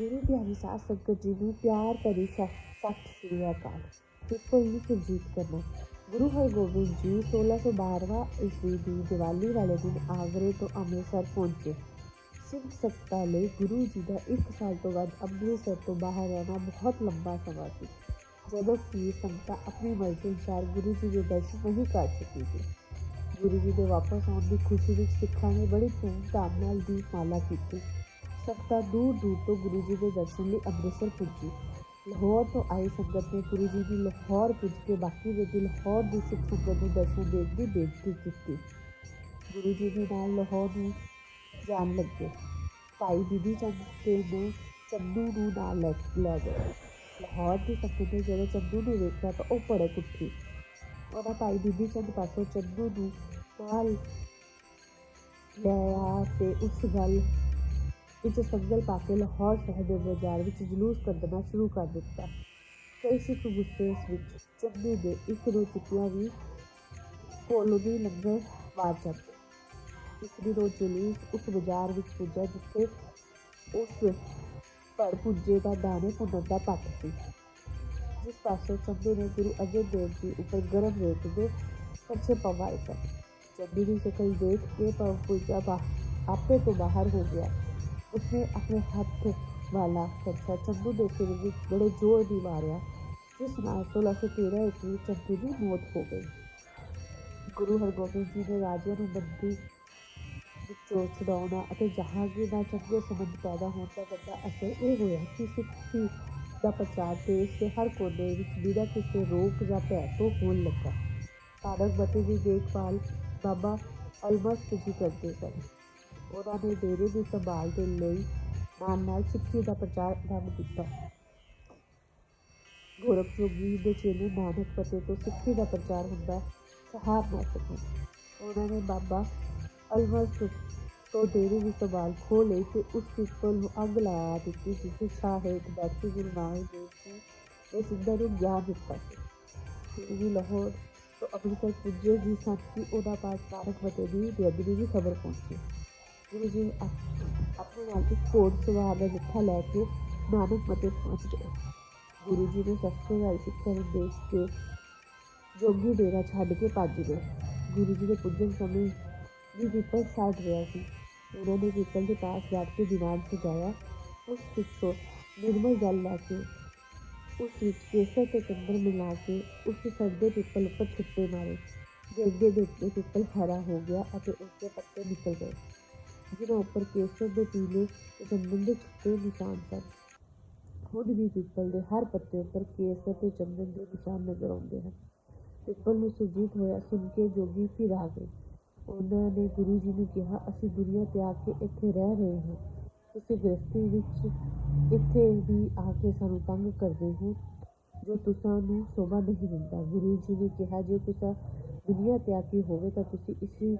ਮੇਰੀ ਪਿਆਰੀ ਸਾਧ ਸੰਗਤ ਜੀ ਨੂੰ ਪਿਆਰ ਭਰੀ ਸਤਿ ਸਤਿ ਸ਼੍ਰੀ ਅਕਾਲ। ਪੀਪਲ ਨੂੰ ਸੁਰਜੀਤ ਕਰਨਾ। ਗੁਰੂ ਹਰਗੋਬਿੰਦ ਜੀ 1612 ਈਸਵੀ ਦੀ ਦੀਵਾਲੀ ਵਾਲੇ ਦਿਨ ਆਗਰੇ ਤੋਂ ਅੰਮ੍ਰਿਤਸਰ ਪਹੁੰਚੇ। ਸਿੱਖ ਸੰਗਤਾਂ ਲਈ ਗੁਰੂ ਜੀ ਦਾ ਇੱਕ ਸਾਲ ਤੋਂ ਬਾਅਦ ਅੰਮ੍ਰਿਤਸਰ ਤੋਂ ਬਾਹਰ ਰਹਿਣਾ ਬਹੁਤ ਲੰਬਾ ਸਮਾਂ ਸੀ। ਜਦੋਂ ਕਿ ਸੰਗਤਾਂ ਆਪਣੀ ਮਰਜ਼ੀ ਅਨੁਸਾਰ ਗੁਰੂ ਜੀ ਦੇ ਦਰਸ਼ਨ ਨਹੀਂ ਕਰ ਸਕੀ ਸੀ। ਗੁਰੂ ਜੀ ਦੇ ਵਾਪਸ ਆਉਣ ਦੀ ਖੁਸ਼ੀ ਵਿੱਚ ਸਿੱਖਾਂ ਨੇ ਬੜੀ ਧੂਮ ਧਾਮ ਨਾਲ ਦੀਪਮਾਲਾ ਕੀਤੀ। ਸੰਗਤਾਂ ਦੂਰ ਦੂਰ ਤੋਂ ਗੁਰੂ ਜੀ ਦੇ ਦਰਸ਼ਨ ਲਈ ਅੰਮ੍ਰਿਤਸਰ ਪੁੱਜੀ ਲਾਹੌਰ ਤੋਂ ਆਈ ਸੰਗਤ ਨੇ ਗੁਰੂ ਜੀ ਦੀ ਲਾਹੌਰ ਪੁੱਜ ਕੇ ਬਾਕੀ ਦੇ ਦਿਨ ਲਾਹੌਰ ਦੀ ਸਿੱਖ ਸੰਗਤ ਨੂੰ ਦਰਸ਼ਨ ਦੇਣ ਦੀ ਬੇਨਤੀ ਕੀਤੀ ਗੁਰੂ ਜੀ ਦੇ ਨਾਲ ਲਾਹੌਰ ਨੂੰ ਜਾਣ ਲੱਗੇ ਭਾਈ ਬੀਬੀ ਚੰਦ ਤੇ ਨੇ ਚੰਦੂ ਨੂੰ ਨਾਲ ਲੈ ਲੈ ਗਏ ਲਾਹੌਰ ਦੀ ਸੰਗਤ ਨੇ ਜਦੋਂ ਚੰਦੂ ਨੂੰ ਵੇਖਿਆ ਤਾਂ ਉਹ ਭੜਕ ਉੱਠੀ ਉਹਨਾਂ ਭਾਈ ਬੀਬੀ ਚੰਦ ਪਾਸੋਂ ਚੰਦੂ ਨੂੰ ਨਾਲ ਲੈ ਆ ਤੇ ਉਸ ਗੱਲ ਵਿੱਚ ਸੰਗਲ ਪਾ ਕੇ ਲਾਹੌਰ ਸ਼ਹਿਰ ਦੇ ਬਾਜ਼ਾਰ ਵਿੱਚ ਜਲੂਸ ਕੱਢਣਾ ਸ਼ੁਰੂ ਕਰ ਦਿੱਤਾ। ਕਈ ਸਿੱਖ ਗੁੱਸੇ ਵਿੱਚ ਚੰਦੂ ਦੇ ਇੱਕ ਦੋ ਚੁੱਕੀਆਂ ਵੀ ਕੋਲੋਂ ਦੀ ਲੰਗਰ ਮਾਰ ਜਾਂਦੇ। ਇੱਕ ਦਿਨ ਜਲੂਸ ਉਸ ਬਾਜ਼ਾਰ ਵਿੱਚ ਪੁੱਜਾ ਜਿੱਥੇ ਉਸ ਪਰ ਪੁੱਜੇ ਦਾ ਦਾਣੇ ਭੁੰਨਣ ਦਾ ਪੱਟ ਸੀ। ਜਿਸ ਪਾਸੋਂ ਚੰਦੂ ਨੇ ਗੁਰੂ ਅਰਜਨ ਦੇਵ ਜੀ ਉੱਪਰ ਗਰਮ ਰੇਤ ਦੇ ਕੱਚੇ ਪਵਾਏ ਸਨ। ਚੰਦੂ ਦੀ ਸ਼ਕਲ ਦੇਖ ਕੇ ਪਵ ਪੁੱਜਾ ਆਪੇ ਤੋਂ ਬਾਹਰ ਹੋ ਗਿਆ। ਉਸਨੇ ਆਪਣੇ ਹੱਥ ਵਾਲਾ ਕੱਛਾ ਚੰਦੂ ਦੇ ਸਿਰ ਵਿੱਚ ਬੜੇ ਜ਼ੋਰ ਦੀ ਮਾਰਿਆ, ਜਿਸ ਨਾਲ 1613 ਈਸਵੀ ਚੰਦੂ ਦੀ ਮੌਤ ਹੋ ਗਈ। ਗੁਰੂ ਹਰਗੋਬਿੰਦ ਜੀ ਨੇ ਰਾਜਿਆਂ ਨੂੰ ਬੰਦੀ ਵਿੱਚੋਂ ਛੁਡਾਉਣਾ ਅਤੇ ਜਹਾਂਗੀਰ ਨਾਲ ਚੰਗੇ ਸੰਬੰਧ ਪੈਦਾ ਹੋਣ ਦਾ ਵੱਡਾ ਅਸਰ ਇਹ ਹੋਇਆ ਕਿ ਸਿੱਖੀ ਦਾ ਪ੍ਰਚਾਰ ਦੇਸ਼ ਦੇ ਹਰ ਕੋਨੇ ਵਿੱਚ ਬਿਨਾਂ ਕਿਸੇ ਰੋਕ ਜਾਂ ਭੈ ਤੋਂ ਹੋਣ ਲੱਗਾ। ਤਾਰਕ ਬਤੇ ਦੀ ਦੇਖਭਾਲ ਬਾਬਾ ਅਲਮਸਤ ਜੀ ਕਰਦੇ ਸਨ। ਉਹਨਾਂ ਨੇ ਡੇਰੇ ਦੀ ਸੰਭਾਲ ਦੇ ਲਈ ਨਾਲ ਨਾਲ ਸਿੱਖੀ ਦਾ ਪ੍ਰਚਾਰ ਆਰੰਭ ਕੀਤਾ। ਗੋਰਖ ਜੋਗੀ ਦੇ ਚੇਲੇ ਨਾਨਕ ਪਤੇ ਤੋਂ ਸਿੱਖੀ ਦਾ ਪ੍ਰਚਾਰ ਹੁੰਦਾ ਸਹਾਰ ਨਾ ਸਕੇ ਉਹਨਾਂ ਨੇ ਬਾਬਾ ਅਲਮਸਤ ਤੋਂ ਡੇਰੇ ਦੀ ਸੰਭਾਲ ਖੋਹ ਲਈ ਤੇ ਉਸ ਪਿੱਪਲ ਨੂੰ ਅੱਗ ਲਾ ਦਿੱਤੀ ਜਿਸ ਦੀ ਛਾਂ ਹੇਠ ਗੁਰੂ ਨਾਨਕ ਦੇਵ ਜੀ ਨੇ ਸਿੱਧਾ ਨੂੰ ਗਿਆਨ ਦਿੱਤਾ ਸੀ। ਫਿਰ ਵੀ ਲਾਹੌਰ ਤੋਂ ਅੰਮ੍ਰਿਤਸਰ ਪੁੱਜੇ ਜੀ ਸਨ ਕਿ ਉਹਦਾ ਪਾਸ ਨਾਨਕ ਪਤੇ ਦੀ ਬੇਅਦਬੀ ਦੀ ਖਬਰ ਪਹੁੰਚੀ। ਗੁਰੂ ਜੀ ਆਪ- ਆਪਣੇ ਨਾਲ ਇੱਕ ਘੋੜ ਸਵਾਰ ਦਾ ਜੱਥਾ ਲੈ ਕੇ ਨਾਨਕ ਮਤੇ ਪਹੁੰਚ ਗਏ ਗੁਰੂ ਜੀ ਨੇ ਸਸਤੇ ਨਾਲ ਸਿੱਖਾਂ ਨੂੰ ਦੇਖ ਕੇ ਜੋਗੀ ਡੇਰਾ ਛੱਡ ਕੇ ਭੱਜ ਗਏ ਗੁਰੂ ਜੀ ਦੇ ਪੁੱਜਣ ਸਮੇਂ ਵੀ ਪਿੱਪਲ ਸਾੜ ਰਿਹਾ ਸੀ ਉਹਨਾਂ ਨੇ ਪਿੱਪਲ ਦੇ ਪਾਸ ਬੈਠ ਕੇ ਦੀਵਾਨ ਸਜਾਇਆ ਉਸ ਪਿੱਛੋਂ ਨਿਰਮਲ ਜਲ ਲੈ ਕੇ ਉਸ ਵਿੱਚ ਕੇਸਰ ਤੇ ਚੰਦਨ ਮਿਲਾ ਕੇ ਉਸ ਸੜਦੇ ਪਿੱਪਲ ਉੱਪਰ ਛਿੱਟੇ ਮਾਰੇ ਦੇਖਦੇ ਦੇਖਦੇ ਪਿੱਪਲ ਹਰਾ ਹੋ ਗਿਆ ਅਤੇ ਉਸ ਦੇ ਪੱਤੇ ਨਿਕਲ ਗਏ ਜਿਹਨਾਂ ਉੱਪਰ ਕੇਸਰ ਦੇ ਪੀਲੇ ਤੇ ਚੰਦਨ ਦੇ ਨਿਸ਼ਾਨ ਸਨ। ਹੁਣ ਵੀ ਪਿੱਪਲ ਦੇ ਹਰ ਪੱਤੇ ਉੱਪਰ ਕੇਸਰ ਤੇ ਚੰਦਨ ਦੇ ਨਿਸ਼ਾਨ ਨਜ਼ਰ ਆਉਂਦੇ ਹਨ। ਪਿੱਪਲ ਨੂੰ ਸੁਜੀਤ ਹੋਇਆ ਸੁਣ ਕੇ ਜੋਗੀ ਫਿਰ ਆ ਗਏ ਉਹਨਾਂ ਨੇ ਗੁਰੂ ਜੀ ਨੂੰ ਕਿਹਾ, ਅਸੀਂ ਦੁਨੀਆ ਤਿਆਗ ਕੇ ਇੱਥੇ ਰਹਿ ਰਹੇ ਹਾਂ। ਤੁਸੀਂ ਗ੍ਰਸਤੀ ਵਿੱਚ ਇੱਥੇ ਵੀ ਆ ਕੇ ਸਾਨੂੰ ਤੰਗ ਕਰਦੇ ਹੋ, ਜੋ ਤੁਸਾਂ ਨੂੰ ਸ਼ੋਭਾ ਨਹੀਂ ਦਿੰਦਾ। ਗੁਰੂ ਜੀ ਨੇ ਕਿਹਾ, ਜੇ ਤੁਸਾਂ ਦੁਨੀਆ ਤਿਆਗੀ ਹੋਵੇ ਤਾਂ ਤੁਸੀਂ ਇਸੇ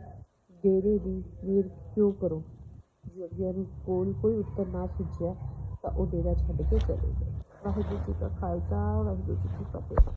ਡੇਰੇ ਦੀ ਮੇਰ ਕਿਉਂ ਕਰੋ? ਜੇ ਅੱਗੇ ਨੂੰ ਕੋਲ ਕੋਈ ਉੱਤਰ ਨਾ ਸੁਝਿਆ, ਤਾਂ ਉਹ ਡੇਰਾ ਛੱਡ ਕੇ ਚਲੇ ਗਏ। ਵਾਹਿਗੁਰੂ ਜੀ ਕਾ ਖਾਲਸਾ, ਵਾਹਿਗੁਰੂ ਜੀ ਕੀ ਫਤਿਹ।